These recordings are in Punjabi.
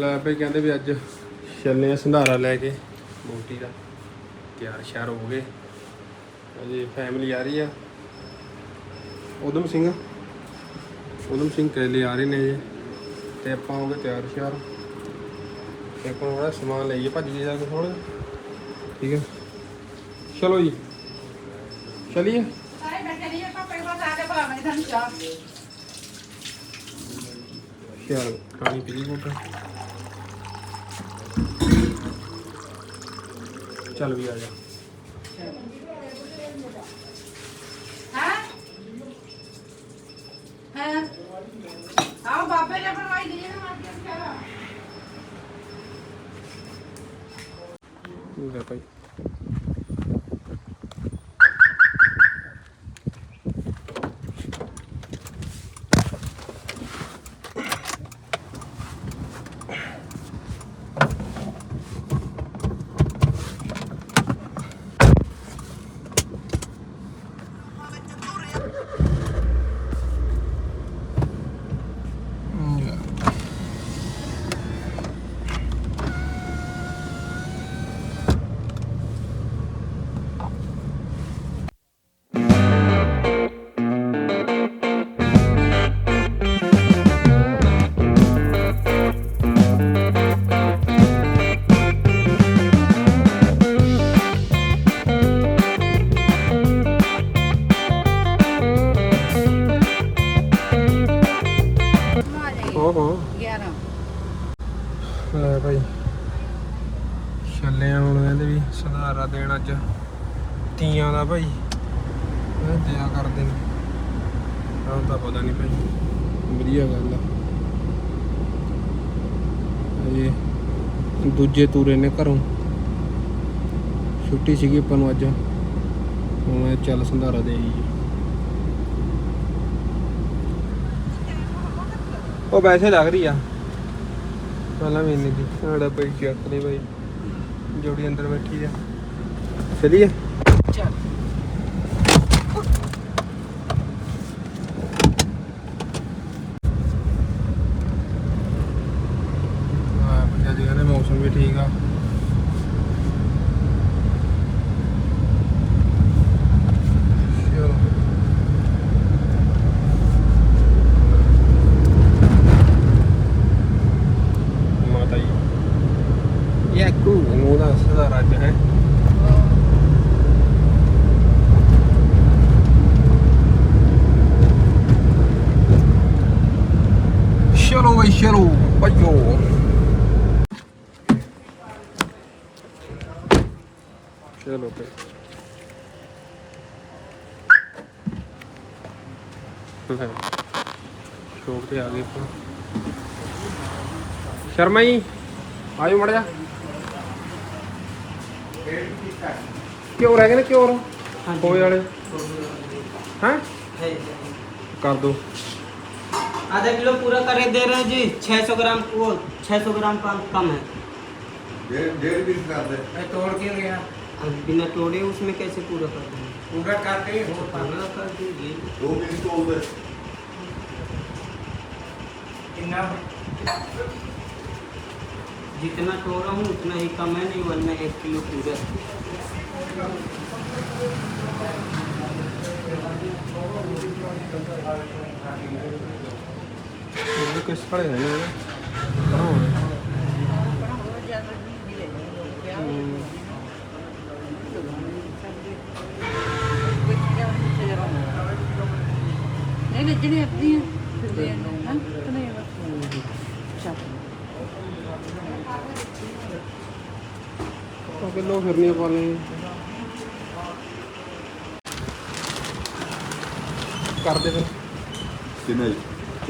ਲੈ ਬਈ ਕਹਿੰਦੇ ਵੀ ਅੱਜ ਚੱਲੇ ਆ ਸੰਧਾਰਾ ਲੈ ਕੇ। ਮੋਟੀ ਦਾ। ਤਿਆਰ ਸ਼ਿਆਰ ਹੋ ਗਏ। ਅਜੇ ਫੈਮਿਲੀ ਆ ਰਹੀ ਆ। ਉਦਮ ਸਿੰਘ। ਉਦਮ ਸਿੰਘ ਕੈਲੇ ਆ ਰਹੇ ਨੇ ਜੀ ਤੇ ਆਪਾਂ ਹੋ ਗਏ ਤਿਆਰ ਸ਼ਿਆਰ। ਤੇ ਆਪਾਂ ਥੋੜਾ ਸਮਾਨ ਲਈਏ ਭੱਜ ਜੀ ਜਾ ਕੇ ਥੋੜਾ ਠੀਕ ਹੈ ਚਲੋ ਜੀ। ਚਲਿਏ। ਸਾਰੇ ਬੈਠੇ ਨਹੀਂ ਪਾਪੇ ਕੋਲ ਆ ਕੇ ਭਲਾ ਮੈਂ ਤੁਹਾਨੂੰ ਚਾਹ। ਸ਼ਿਆਰ ਖਾਣੀ ਪੀਲੀ ਕੋਟ ਚੱਲ ਵੀ ਆ ਜਾ। ਹੈ? ਹੈ? ਆਓ ਬਾਬੇ ਨੇ ਬਣਵਾਈ ਦੀ ਹੈ ਮਾਰ ਕੇ ਚਾਹ। ਲੈ ਭਾਈ। ਭਾਈ। ਇਹ ਦਿਆ ਕਰਦੇ ਨੇ। ਹਾਂ ਤਾਂ ਪਤਾ ਨਹੀਂ ਭਾਈ। ਵਧੀਆ ਗੱਲ ਆ। ਇਹ ਦੂਜੇ ਤੂਰੇ ਨੇ ਘਰੋਂ। ਛੁੱਟੀ ਸੀਗੀ ਆਪਾਂ ਨੂੰ ਅੱਜ। ਹੁਣ ਚੱਲ ਸੰਧਾਰਾ ਦੇ ਆਈ ਉਹ ਵੈਸੇ ਲੱਗ ਰਹੀ ਆ। ਪਹਿਲਾਂ ਵੀ ਇੰਨੀ ਦੀ। ਸਾਡਾ ਭਾਈ ਚੱਕ ਲਈ ਭਾਈ। ਜੋੜੀ ਅੰਦਰ ਬੈਠੀ ਆ। ਚਲੀਏ? ਚੱਲ ਹਾਂ ਵਧੀਆ ਜੀ ਕਹਿੰਦੇ ਮੌਸਮ ਵੀ ਠੀਕ ਆ ਚਲੋ ਮਾਤਾ ਜੀ ਇਹ ਕੂ ਨੂੰ ਦਾ ਸਦਾ ਰਾਜ ਹੈ ਚਲੋ ਬਈ ਚਲੋ ਭਜੋ ਚਲੋ ਲੈ ਸ਼ੌਕ ਤੇ ਆ ਗਏ ਆਪਾਂ ਸ਼ਰਮਾ ਜੀ ਆਇਓ ਮੜ ਜਾ ਕਿਉਂ ਰਹਿ ਗਏ ਨੇ ਕਿਉਂ ਹੋਏ ਵਾਲੇ ਹੈ ਕਰ ਦੋ आधा किलो पूरा करे दे रहे जी छः सौ ग्राम वो छः सौ ग्राम का कम है। डेढ़ पीस मैं तोड़ के गया बिना तोड़े उसमें कैसे पूरा कर दें पूरा काटे हो कर दीजिए। दो पीस तो तोड़ दे जितना तोड़ा हूँ उतना ही कम है नहीं वरना एक किलो पूरा। Thank you. રિક્વેસ્ટ પડે ને એને જેને આપની तो किलो फिरने वाले कर दे फिर किन्ने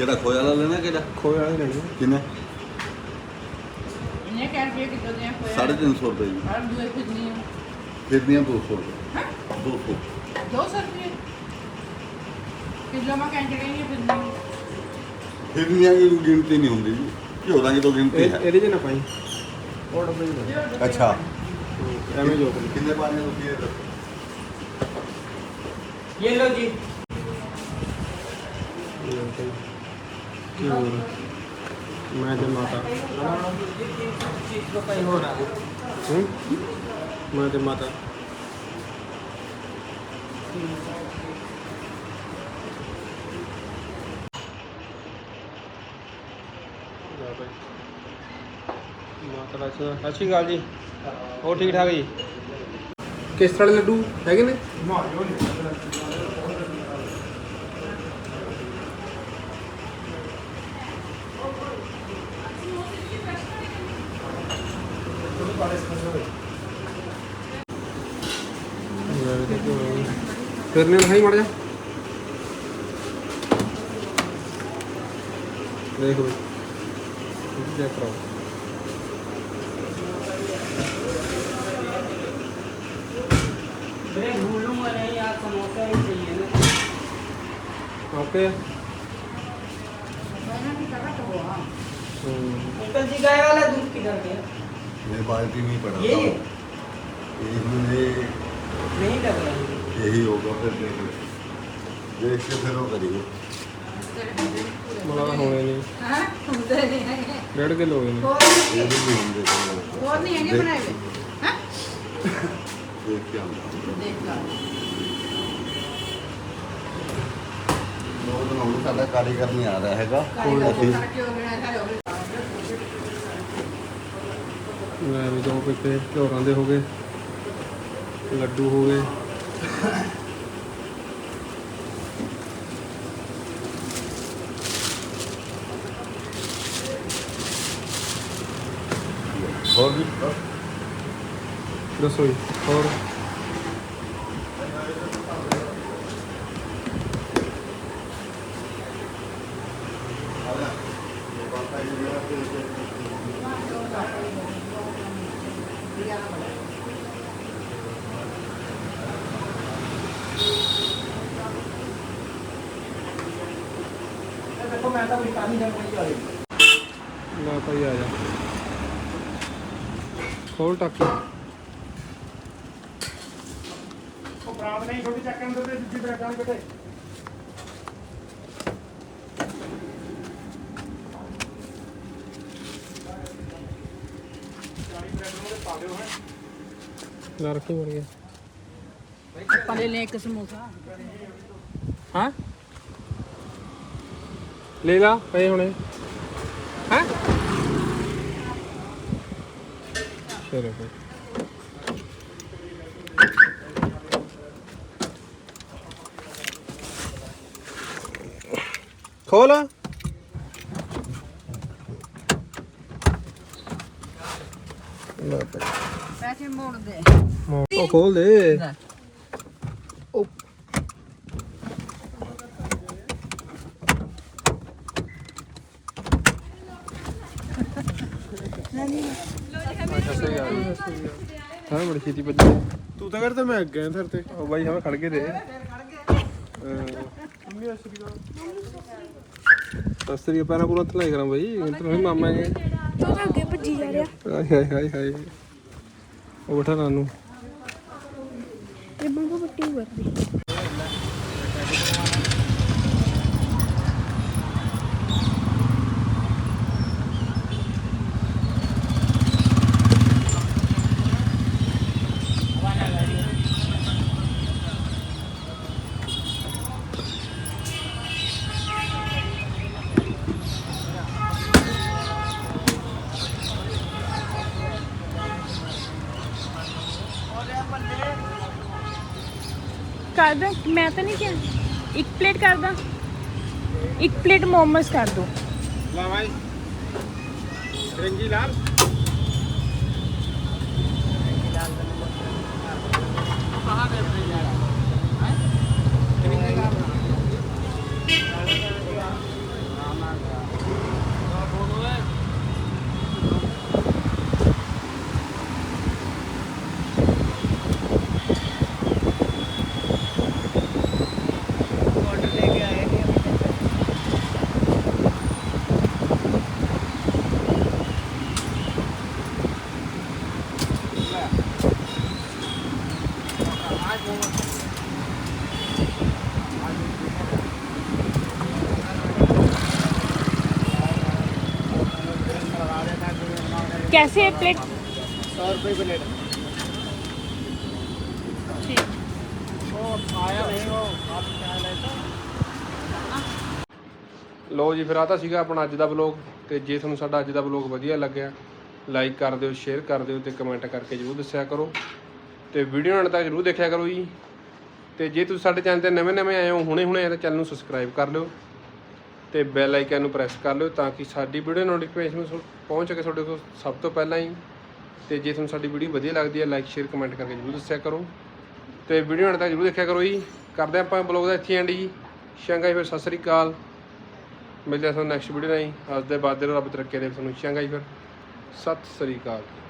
ਪਾ ਲੈ ਕਰਦੇ ਫਿਰ ਕਿੰਨੇ ਕਿਹੜਾ ਖੋਇਆ ਵਾਲਾ ਲੈਣਾ ਕਿਹੜਾ ਖੋਏ ਵਾਲੇ ਲੈਣੇ ਕਿੰਨੇ ਇਹਨੇ ਕਹਿ ਕੇ ਕਿਤੋਂ ਦੇ ਹੋਇਆ 350 ਰੁਪਏ ਜੀ ਹਰ ਦੂਏ ਫਿਰਨੀ ਆ ਫਿਰਨੀਆਂ 200 ਰੁਪਏ 200 ਦੋ ਸੌ ਰੁਪਏ ਕਿਲੋ ਮਾ ਕਹਿੰਦੇ ਗਈ ਫਿਰਨੀ ਫਿਰਨੀਆਂ ਦੀ ਗਿਣਤੀ ਨਹੀਂ ਹੁੰਦੀ ਜੀ ਝੋਲਾਂ ਦੀ ਤਾਂ ਗਿਣਤੀ ਇਹ- ਹੈ ਇਹਦੇ 'ਚ ਨਾ ਪਾਈ ਉਹ ਡੱਬੇ 'ਚ ਪਾ। ਅੱਛਾ ਐਵੇਂ ਜੋ ਕਰੀ ਕਿੰਨੇ ਪਾਣੀ ਤੁਸੀਂ ਇਹ ਦੱਸੋ ये लो जी ਕੀ ਹੋਰ ਮੈਂ ਤੇ ਮਾਤਾ। ਮੈਂ ਤੇ ਮਾਤਾ। ਮਾਤਾ ਸਤਿ- ਸਤਿ ਸ਼੍ਰੀ ਅਕਾਲ ਜੀ। ਹੋਰ ਠੀਕ ਠਾਕ ਜੀ? ਕਿਸ ਤਰ੍ਹਾਂ ਲੱਡੂ? ਹੈਗੇ ਨੇ? ਮਾਰਿਓ ਨਹੀਂ ਨੂੰ ਸਹੀ ਮੜ ਜਾ ਦੇਖ ਬਈ ਚੈੱਕ ਕਰੋ अरे भूलूंगा नहीं यार समोसा ही चाहिए ना ਓਕੇ ਇਹਨਾਂ ਦੀ ਕਰਾ ਤੋ ਹਾਂ ਹੂੰ अंकल जी गाय वाला दूध किधर गया ये बाल्टी नहीं पड़ा ये इसमें नहीं लग रहा है यही होगा फिर देख लो देख के फिर वो करिए ਮਲਾ ਹੋਣੇ ਨਹੀਂ ਹਾਂ ਹੁੰਦੇ ਨਹੀਂ ਹੈਗੇ ਡੇਢ ਕਿਲੋ ਹੋਏ ਨੇ ਹੋਰ ये भी नहीं होंगे ਹੋਰ ਨਹੀਂ ਹੈਗੇ ਬਣਾਏ ਹੋਏ ਹਾਂ देख के हम ਦੇਖ ਲਾ ਦੋ ਦਿਨ ਹੋ ਗਏ ਸਾਡਾ ਕਾਰੀਗਰ ਨਹੀਂ ਆ ਰਿਹਾ ਹੈਗਾ ਕਾਰੀਗਰ ਅਸੀਂ ਕਰਕੇ ਹੋ ਗਿਆ ਸਾਰੇ ਹੋ ਲੈ ਵੀ ਦੋ ਪਿੱਪੇ ਝੋਰਾਂ ਦੇ ਹੋ ਗਏ ਲੱਡੂ ਹੋ ਗਏ। ਹੋਰ ਵੀ ਦੱਸੋ ਜੀ ਹੋਰ? ਦੇਖੋ ਮੈਂ ਤਾਂ ਕੋਈ ਕਾਹੀ ਨਹੀਂ ਕੋਈ ਆਏ ਲੈ ਭਾਈ ਆ ਜਾ। ਖੋਲ ਟਾਕੀ। ਉਹ ਬਰਾਦ ਨਹੀਂ, ਛੋਟੀ ਚੱਕਣ ਦੇ ਦੂਜੀ ਬਰਾਦਾਂ ਬੇਟੇ ਲੈ ਰੱਖੀ ਮੜ ਗਿਆ ਆਪਾਂ ਲੈ ਲੈ ਇੱਕ ਸਮੋਸਾ। ਹਾਂ? ਲੈ ਲਾ ਪਏ ਹੁਣੇ। ਹਾਂ? ਚਲੋ ਭਾਈ ਖੋਲ। ਲੈ ਭਾਈ ਪੈਸੇ ਮੋੜ ਦੇ। ਉਹ ਖੋਲ ਦੇ। ਲੈ। ਉਹ। ਹਾਂ ਬੜੀ ਛੇਤੀ ਭੱਜੀ। ਤੂੰ ਤਾਂ ਕਰਦਾ ਮੈਂ ਅੱਗੇ ਫਿਰ ਤੇ। ਉਹ ਬਾਈ ਹਮੇ ਖੜ ਕੇ ਦੇ। ਸਸਰੀ ਪੈਣਾ ਪੂਰਾ ਤਲਾਈ ਕਰਾਂ ਬਾਈ। ਤਾਂ ਨਹੀਂ ਮਾਮਾ ਹੈ ਤੂੰ ਤਾਂ ਅੱਗੇ ਭੱਜੀ ਜਾ ਰਿਹਾ। ਹਾਏ ਹਾਏ ਹਾਏ ਹਾਏ। ਉਹ ਬਠਾ ਨਾਨੂ। ਇਹ ਬੰਗੋ ਪੱਟੀ ਵਰਦੀ। ਕਰ ਦਾਂ ਮੈਂ ਤਾਂ ਨਹੀਂ ਕਿਹਾ। ਇੱਕ ਪਲੇਟ ਕਰਦਾ। ਇੱਕ ਪਲੇਟ ਮੋਮੋਸ ਕਰ ਦੋ। ਲਾ ਭਾਈ ਰੰਗੀ ਲਾਲ। कैसे है प्लेट सौ रुपये प्लेट ठीक आया नहीं वो आप क्या लेते ਲੋ ਜੀ ਫਿਰ ਆ ਤਾਂ ਸੀਗਾ ਆਪਣਾ ਅੱਜ ਦਾ ਵਲੌਗ ਤੇ ਜੇ ਤੁਹਾਨੂੰ ਸਾਡਾ ਅੱਜ ਦਾ ਵਲੌਗ ਵਧੀਆ ਲੱਗਿਆ ਲਾਈਕ ਕਰ ਦਿਓ ਸ਼ੇਅਰ ਕਰ ਦਿਓ ਤੇ ਕਮੈਂਟ ਕਰਕੇ ਜਰੂਰ ਦੱਸਿਆ ਕਰੋ ਤੇ ਵੀਡੀਓ ਨਾਲ ਤਾਂ ਜਰੂਰ ਦੇਖਿਆ ਕਰੋ ਜੀ। ਤੇ ਜੇ ਤੁਸੀਂ ਸਾਡੇ ਚੈਨਲ ਤੇ ਨਵੇਂ-ਨਵੇਂ ਆਏ ਹੋ ਹੁਣੇ-ਹੁਣੇ ਆਏ ਤਾਂ ਚੈਨਲ ਨੂੰ ਸਬਸਕ੍ਰਾਈਬ ਕਰ ਲਿਓ ਤੇ ਬੈਲ ਆਈਕਨ ਨੂੰ ਪ੍ਰੈਸ ਕਰ ਲਿਓ ਤਾਂ ਕਿ ਸਾਡੀ ਵੀਡੀਓ ਨੋਟੀਫਿਕੇਸ਼ਨ ਪਹੁੰਚ ਸਕੇ ਤੁਹਾਡੇ ਕੋਲ ਸਭ ਤੋਂ ਪਹਿਲਾਂ ਹੀ। ਤੇ ਜੇ ਤੁਹਾਨੂੰ ਸਾਡੀ ਵੀਡੀਓ ਵਧੀਆ ਲੱਗਦੀ ਹੈ ਲਾਈਕ ਸ਼ੇਅਰ ਕਮੈਂਟ ਕਰਕੇ ਜਰੂਰ ਦੱਸਿਆ ਕਰੋ। ਤੇ ਵੀਡੀਓ ਨਾਲ ਤੱਕ ਜਰੂਰ ਦੇਖਿਆ ਕਰੋ ਜੀ। ਕਰਦੇ ਹਾਂ ਆਪਾਂ ਬਲੌਗ ਦਾ ਇੱਥੇ ਐਂਡ ਜੀ। ਸ਼ੰਗਾਈ ਫਿਰ, ਸਤਿ ਸ੍ਰੀ ਅਕਾਲ। ਮਿਲਦੇ ਹਾਂ ਤੁਹਾਨੂੰ ਨੈਕਸਟ ਵੀਡੀਓ ਨਾਲ ਜੀ ਅੱਜ ਦੇ ਬਾਅਦ ਦੇ ਰੱਬ ਤਰੱਕੀ ਦੇ ਤੁਹਾਨੂੰ ਸ਼ੰਗਾਈ ਫਿਰ। ਸਤਿ ਸ੍ਰੀ ਅਕਾਲ।